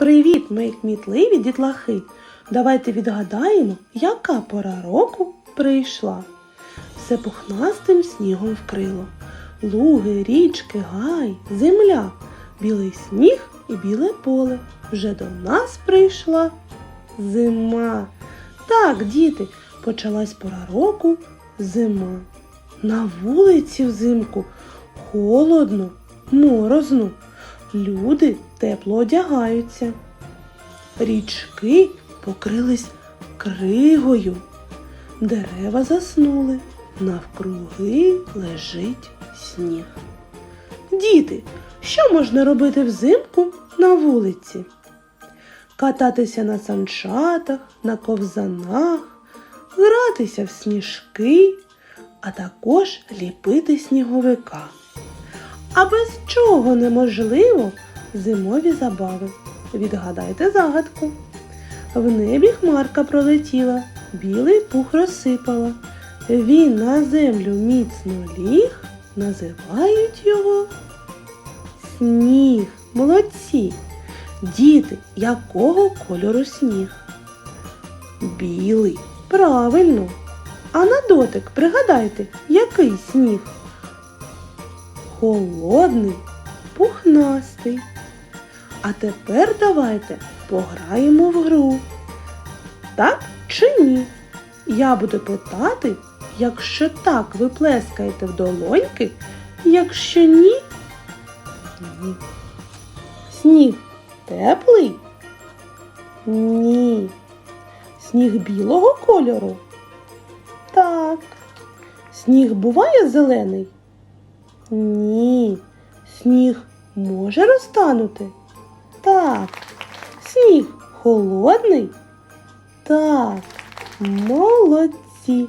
Привіт, мої кмітливі дітлахи! Давайте відгадаємо, яка пора року прийшла. Все пухнастим снігом вкрило. Луги, річки, гай, земля, білий сніг і біле поле. Вже до нас прийшла зима. Так, діти, почалась пора року зима. На вулиці взимку холодно, морозно. Люди тепло одягаються. Річки покрились кригою. Дерева заснули, навкруги лежить сніг. Діти, що можна робити взимку на вулиці? Кататися на санчатах, на ковзанах, гратися в сніжки, а також ліпити сніговика. А без чого неможливо зимові забави? Відгадайте загадку. В небі хмарка пролетіла, білий пух розсипала. Він на землю міцно ліг, називають його сніг. Молодці. Діти, якого кольору сніг? Білий. Правильно. А на дотик пригадайте, який сніг? Холодний, пухнастий. А тепер давайте пограємо в гру. Так чи ні? Я буду питати, якщо так ви плескаєте в долоньки, якщо ні. Ні. Сніг теплий? Ні. Сніг білого кольору? Так. Сніг буває зелений? Ні. Сніг може розтанути? Так. Сніг холодний? Так. Молодці.